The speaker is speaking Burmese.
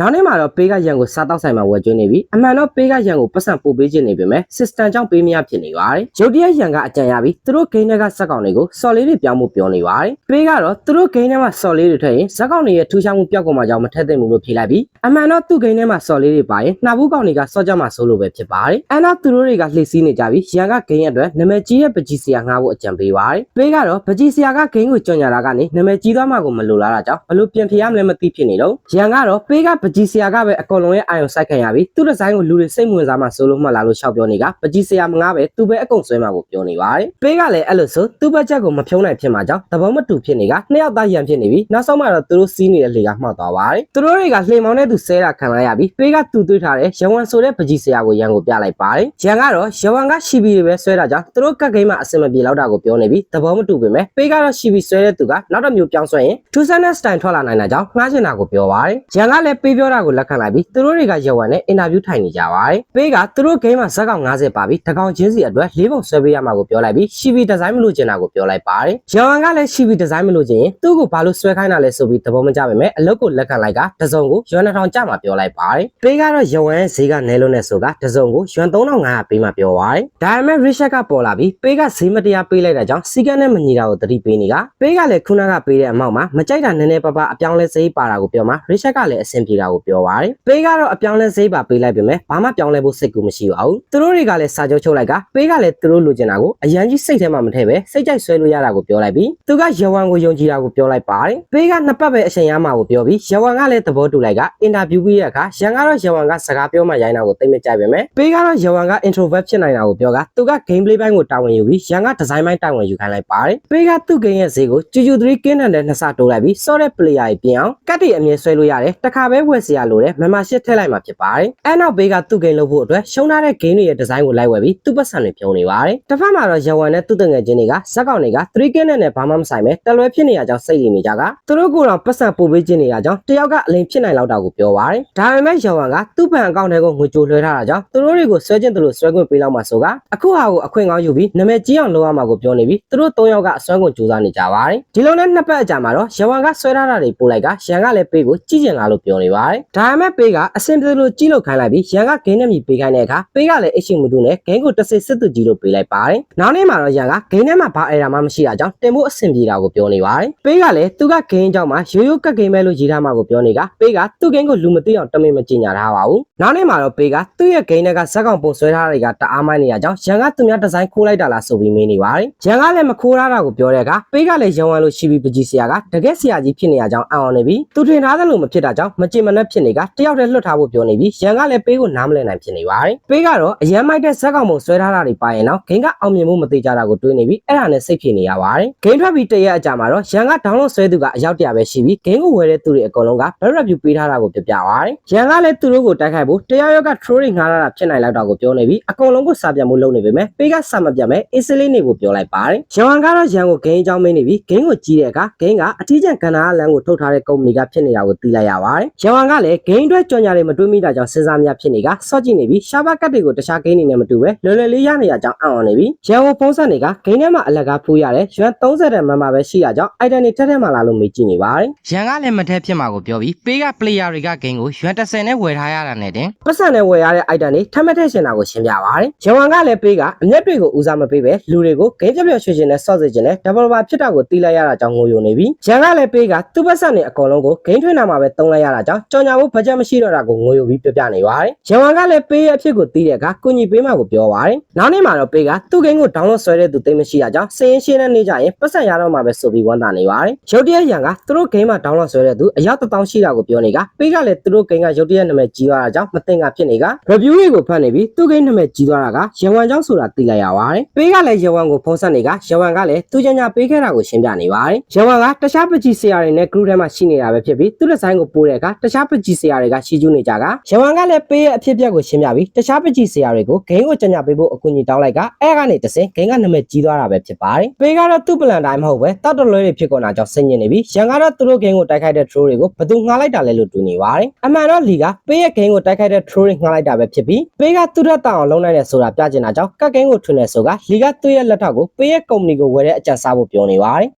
နောက်နေ့မှာတော့ပေးကရန်ကိုစားတောက်ဆိုင်မှာဝယ်ကျွေးနေပြီးအမှန်တော့ပေးကရန်ကိုပတ်စံပို့ပေးခြင်းနေပေမဲ့ system ကြောင့်ပေးမရဖြစ်နေပါတယ်ရုတ်တရက်ရန်ကအကြံရပြီးသူတို့ဂိမ်းထဲကစက်ကောင်တွေကိုစော်လေးတွေပြောင်းဖို့ပြောနေပါတယ်ပေးကတော့သူတို့ဂိမ်းထဲမှာစော်လေးတွေထည့်ရင်စက်ကောင်တွေရဲ့ထူးခြားမှုပြောက်ကုန်မှာကြောင့်မထည့်သင့်ဘူးလို့ဖြေလိုက်ပြီးအမှန်တော့သူ့ဂိမ်းထဲမှာစော်လေးတွေပါရင်နှာဘူးကောင်တွေကစော့ကြမှာစိုးလို့ပဲဖြစ်ပါတယ်အဲ့တော့သူတို့တွေကလှည့်စည်းနေကြပြီးရန်ကဂိမ်းရဲ့အတွက်နာမည်ကြီးတဲ့ပကြီးစရာငှားဖို့အကြံပေးပါတယ်ပေးကတော့ပကြီးစရာကဂိမ်းကိုကြော်ညာတာကနေနာမည်ကြီးသွားမှကိုမလိုလားတာကြောင့်ဘလို့ပြင်ဖြေရမလဲမသိဖြစ်နေတော့ရန်ကတော့ပေးကပကြီးစရာကပဲအကောင်လုံးရဲ့အာရုံစိုက်ခံရပြီးသူ့ဒီဇိုင်းကိုလူတွေစိတ်ဝင်စားမှစိုးလို့မှတ်လာလို့ရှောက်ပြောနေကပကြီးစရာမငားပဲသူပဲအကုန်ဆွဲမှာကိုပြောနေပါတယ်ပေးကလည်းအဲ့လိုဆိုသူ့ဘက်ချက်ကိုမဖြုံးနိုင်ဖြစ်မှာကြောင့်သဘောမတူဖြစ်နေကနှစ်ယောက်သားရန်ဖြစ်နေပြီးနောက်ဆုံးမှတော့သူတို့စီးနေတဲ့လေကမှောက်သွားပါတယ်သူတို့တွေကလှေမောင်းတဲ့သူဆဲတာခံလိုက်ရပြီးပေးကသူ့သွေးထားတဲ့ရဝံဆိုတဲ့ပကြီးစရာကိုရန်ကိုပြလိုက်ပါတယ်ရန်ကတော့ရဝံကရှီဘီတွေပဲဆွဲတာကြောင့်သူတို့ကတ်ဂိမ်းမှာအဆင်မပြေတော့တာကိုပြောနေပြီးသဘောမတူပေမဲ့ပေးကတော့ရှီဘီဆွဲတဲ့သူကနောက်တစ်မျိုးပြောင်းဆွဲရင်ထူဆန်တဲ့စတိုင်ထွက်လာနိုင်တာကြောင့်ငှားချင်တာကိုပြောပါတယ်ရန်ကလည်းပေးပြောတာကိုလက်ခံလိုက်ပြီးသူတို့တွေကရဝံနဲ့အင်တာဗျူးထိုင်နေကြပါတယ်ပေးကသူတို့ဂိမ်းမှာဇက်ကောင်90ပါပြီးတကောင်ချင်းစီအတွက်၄ပုံဆွဲပေးရမှာကိုပြောလိုက်ပြီးရှီဘီဒီဇိုင်းမလို့ချင်တာကိုပြောလိုက်ပါတယ်ရဝံကလည်းရှီဘီဒီဇိုင်းမလို့ချင်ရင်သူ့ကိုဘာလို့ဆွဲခိုင်းတာလဲဆိုပြီးသဘောမကျပေမဲ့အလုပ်ကိုလက်ခံလိုက်ကတစုံကိုရွှန်2000ကျမှပြောလိုက်ပါတယ်ပေးကတော့ရဝံရဲ့ဈေးကနဲလုံးနဲ့ဆိုကတစုံကိုရွှန်3500ပေးမှပြောပါတယ်ဒါပေမဲ့ Richard ကပေါ်လာပြီးပေးကဈေးမတရားပေးလိုက်တာကြောင့်စီကန်းနဲ့မညီတာကိုသတိပေးနေကပေးကလည်းခုနကပေးတဲ့အမောက်မှာမကြိုက်တာနည်းနည်းပါးပါအပြောင်းလဲဈေးပါတာကိုပြောမှ Richard ကလည်းအဆင်ပြေတာကိုပြောပါတယ်ပေးကတော့အပြောင်းလဲဈေးပါပေးလိုက်ပေမဲ့ဘာမှပြောင်းလဲဖို့စိတ်ကူမရှိပါဘူးသူတို့တွေကလည်းစာချုပ်ချုပ်လိုက်ကပေးကလည်းသူတို့လိုချင်တာကိုအရန်ကြီးစိတ်ထဲမှာမထည့်ပဲစိတ်ကြိုက်ဆွဲလို့ရတာကိုပြောလိုက်ပြီးသူကရဝံကိုယုံကြည်တာကိုပြောလိုက်ပါတယ်ပေးကနှစ်ပတ်ပဲအချိန်ရမှာကိုပြောပြီးရဝံကလည်းသဘောတူလိုက်ကအင်တာဗျူးပြီးတဲ့အခါရန်ကတော့ရဝံကစကားပြောမှရိုင်းတာကိုသိမကြိုက်ပေမဲ့ပေးကတော့ရဝံက introvert ဖြစ်နိုင်တာကိုပြောကသူက gameplay ဘိုင်းကိုတာဝန်ယူပြီးရန်က design ဘိုင်းတာဝန်ယူခိုင်းလိုက်ပါတယ်ပေးကသူ့ game ရဲ့ဈေးကိုကျူကျူ3ကင်းတန်တဲ့နှစ်ဆတိုးလိုက်ပြီးစောတဲ့ player ကြီးပြင်အောင်ကတ်တီအမြဲဆွဲလို့ရတယ်တခါပဲဝယ်စရာလိုတဲ့ membership ထည့်လိုက်မှာဖြစ်ပါတယ်အဲနောက်ပေးကသူ့ game လုပ်ဖို့အတွက်ရှုံးထားတဲ့ game တွေရဲ့ design ကိုလိုက်ဝယ်ပြီးသူ့ပတ်စံတွေဖြုံးနေပါတယ်တစ်ဖက်မှာတော့ရဝံနဲ့သူ့တငယ်ချင်းတွေကဇက်ကောင်တွေက3ကင်းနဲ့ဘာမှမဆိုင်ပဲတလွဲဖြစ်နေရကြောင်းစိတ်ရည်နေကြကသူတို့ကိုယ်တော့ပတ်စံပို့ပေးခြင်းနေရကြောင်းတယောက်ကအလိန်ဖြစ်နိုင်လောက်တာကိုပြောပါတယ်ဒါပေမဲ့ရဝံကသူ့ဘဏ်အကောင့်ထဲကိုငွေကြိုလွှဲထားတာကြောင့်သူတို့တွေကိုဆွဲခြင်းသူတို့ဆွဲခွင့်ပေးလောက်မှဆိုကအခုဟာကိုအခွင့်ကောင်းယူပြီးနာမည်ကြီးအောင်လုပ်ရမှာကိုပြောနေပြီးသူတို့၃ယောက်ကအစွမ်းကုန်ကြိုးစားနေကြပါတယ်ဒီလိုနဲ့နှစ်ပတ်အကြာမှာတော့ရဝံကဆွဲထားတာတွေပို့လိုက်ကရန်ကလည်းပေးကိုကြည့်ကျင်လာလို့ပြောနေပါတယ်ဒါပေမဲ့ပေးကအဆင်ပြေလို့ကြီးလို့ခိုင်းလိုက်ပြီးရန်ကဂိမ်းနဲ့မြည်ပေးခိုင်းတဲ့အခါပေးကလည်းအရှိမတူနဲ့ဂိမ်းကိုတစ်စစ်စစ်သူကြီးလို့ပေးလိုက်ပါတယ်နောက်နေ့မှာတော့ရန်ကဂိမ်းထဲမှာဘာအဲရာမှမရှိတာကြောင့်တင်ဖို့အဆင်ပြေတာကိုပြောနေပါတယ်ပေးကလည်းသူကဂိမ်းကြောင့်မှရိုးရိုးကတ်ဂိမ်းပဲလို့ရေးထားမှာကိုပြောနေကပေးကသူ့ဂိမ်းကိုလူမသိအောင်တမင်မကြင်ညာထားပါဘူးနောက်နေ့မှာတော့ပေးကသူ့ရဲ့ဂိမ်းတွေကဇက်ကောင်ပုံဆွဲထားတာတွေကတအားမိုင်းနေရကြောင်းရန်ကသူများဒီဇိုင်းခိုးလိုက်တာလားဆိုပြီးမေးနေပါတယ်ရန်ကလည်းမခိုးထားတာကိုပြောတဲ့အခါပေးကလည်းရုံဝမ်းလို့ရှိပြီးပကြီးဆရာကတကယ်ဆရာကြီးဖြစ်နေရကြောင်းအံ့ဩနေပြီးသူထင်ထားသလိုမဖြစ်တာကြောင့်မကြင်မနှက်ဖြစ်နေကတယောက်တည်းလွတ်ထားဖို့ပြောနေပြီးရန်ကလည်းပေးကိုနားမလည်နိုင်ဖြစ်နေပါတယ်ပေးကတော့အရန်မိုက်တဲ့ဇက်ကောင်ပုံဆွဲထားတာတွေပါရင်တော့ဂိမ်းကအောင်မြင်မှုမသေးကြတာကိုတွေးနေပြီးအဲ့ဒါနဲ့စိတ်ဖြစ်နေရပါတယ်ဂိမ်းထွက်ပြီးတရက်အကြာမှာတော့ရန်က download ဆွဲသူကအယောက်တရာပဲရှိပြီးဂိမ်းကိုဝယ်တဲ့သူတွေအကုန်လုံးက bad review ပေးထားတာကိုပြပြပါတယ်ရန်ကလည်းသူတို့ကိုတိုက်ခိုက်ဖို့တယောက်ယောက်က troll တွေငှားရတာဖြစ်နိုင်လောက်တာကိုပြောနေပြီးအကုန်လုံးကိုစာပြန်မှုလုပ်နေပေမဲ့ပေးကစာမပြတ်မဲ့ easily နေဖို့ပြောလိုက်ပါတယ်ရန်ကတော့ရန်ကိုဂိမ်းအကြောင်းမင်းနေပြီးဂိမ်းကိုကြီးတဲ့အခါဂိမ်းကအထီးကျန်ကဏ္ဍအလန်းကိုထုတ်ထားတဲ့ကုမ္ပဏီကဖြစ်နေတာကိုသိလိုက်ရပါတယ်ရန်ကလည်းဂိမ်းအတွက်ကြော်ညာတွေမတွေးမိတာကြောင့်စဉ်းစားများဖြစ်နေကစော့ကြည့်နေပြီးရှားပါကတ်တွေကိုတခြားဂိမ်းတွေနဲ့မတူပဲလွယ်လွယ်လေးရနေရကြောင်းအံ့ဩနေပြီးရန်ကိုဖုံးဆက်နေကဂိမ်းထဲမှာအလကားဖူးရတယ်ရွှန်30တဲ့မမပဲရှိရကြောင်း item တွေထက်ထက်မှလာလို့မေးကြည့်နေပါတယ်ရန်ကလည်းမထက်ဖြစ်မှာကိုပြောပြီးပေးက player တွေကဂိမ်းကိုရွှန်30နဲ့ဝယ်ထားရတာနဲ့တင်ပတ်စံနဲ့ဝယ်ရတဲ့ item တွေထက်မထက်ရှင်တာကိုရှင်းပြပါတယ်ရန်ကလည်းပေးကအမျက်တွေကိုဦးစားမပေးပဲလူတွေကိုဂိမ်းပြပြရွှေရှင်နဲ့စော့စေခြင်းနဲ့ developer ဖြစ်တာကိုတီးလိုက်ရတာကြောင့်ငိုယိုနေပြီးရန်ကလည်းပေးကသူ့ပတ်စံတွေအကုန်လုံးကိုဂိမ်းထွင်တာမှာပဲတုံးလိုက်ရတာကြောင့်ကြောင်ညာဖို့ဘတ်ဂျက်မရှိတော့တာကိုငိုယိုပြီးပြပြနေပါတယ်ရန်ကလည်းပေးရဲ့အဖြစ်ကိုတီးတဲ့အခါကုညီပေးမှကိုပြောပါတယ်နောက်နေ့မှာတော့ပေးကသူ့ဂိမ်းကို download ဆွဲတဲ့သူသိမရှိတာကြောင့်စရင်ရှင်းတဲ့နေကြရင်ပတ်စံရတော့မှာပဲဆိုပြီးဝမ်းသာနေပါတယ်ရုတ်တရက်ရန်ကသူတို့ဂိမ်းမှာ download ဆွဲတဲ့သူအယောက်1000ရှိတာကိုပြောနေကပေးကလည်းသူတို့ဂိမ်းကရုတ်တရက်နာမည်ကြီးသွားတာကြောင့်မသိင်္ဂါဖြစ်နေက review တွေကိုဖတ်နေပြီးသူ့ဂိမ်းနာမည်ကြီးသွားတာကရန်ဝမ်ကြောင့်ဆိုတာသိလိုက်ရပါတယ်ပေးကလည်းရန်ဝမ်ကိုဖုံးဆက်နေကရန်ဝမ်ကလည်းသူချင်ညာပေးခဲ့တာကိုရှင်းပြနေပါတယ်ရန်ဝမ်ကတခြားပကြီးဆရာတွေနဲ့ group ထဲမှာရှိနေတာပဲဖြစ်ပြီးသူ့ဒီဇိုင်းကိုပိုးတဲ့အခါတခြားပကြီးဆရာတွေကရှီကျူးနေကြကရန်ဝမ်ကလည်းပေးရဲ့အဖြစ်အပျက်ကိုရှင်းပြပြီးတခြားပကြီးဆရာတွေကိုဂိမ်းကိုချင်ညာပေးဖို့အကူအညီတောင်းလိုက်ကအဲကနေတစင်ဂိမ်းကနာမည်ကြီးသွားတာပဲဖြစ်ပါတယ်ပေးကတော့သူ့ပလန်တိုင်းမဟုတ်ပဲတောက်တလွဲတွေဖြစ်ကုန်တာကြောင့်ဆင်ញင်နေပြီးရန်ကတော့သူတို့ဂိမ်းကိုတိုက်ခိုက်တဲ့ troll တွေကိုဘယ်သူငှားလိုက်တာလဲလို့တူနေပါတယ်အမှန်တော့လီကပေးရဲ့ဂိမ်းကိုတိုက်ခိုက်တဲ့ troll တွေငှားလိုက်တာပဲဖြစ်ပြီးပေးကသူ့ထက်တောင်အောင်လုံးနိုင်တယ်ဆိုတာပြချင်တာကြောင့်ကတ်ဂိမ်းကိုထွင်နေဆိုကလီကသူ့ရဲ့လက်ထောက်ကိုပေးရဲ့ကုမ္ပဏီကိုဝယ်တဲ့အကြံစားဖို့ပြောနေပါတယ်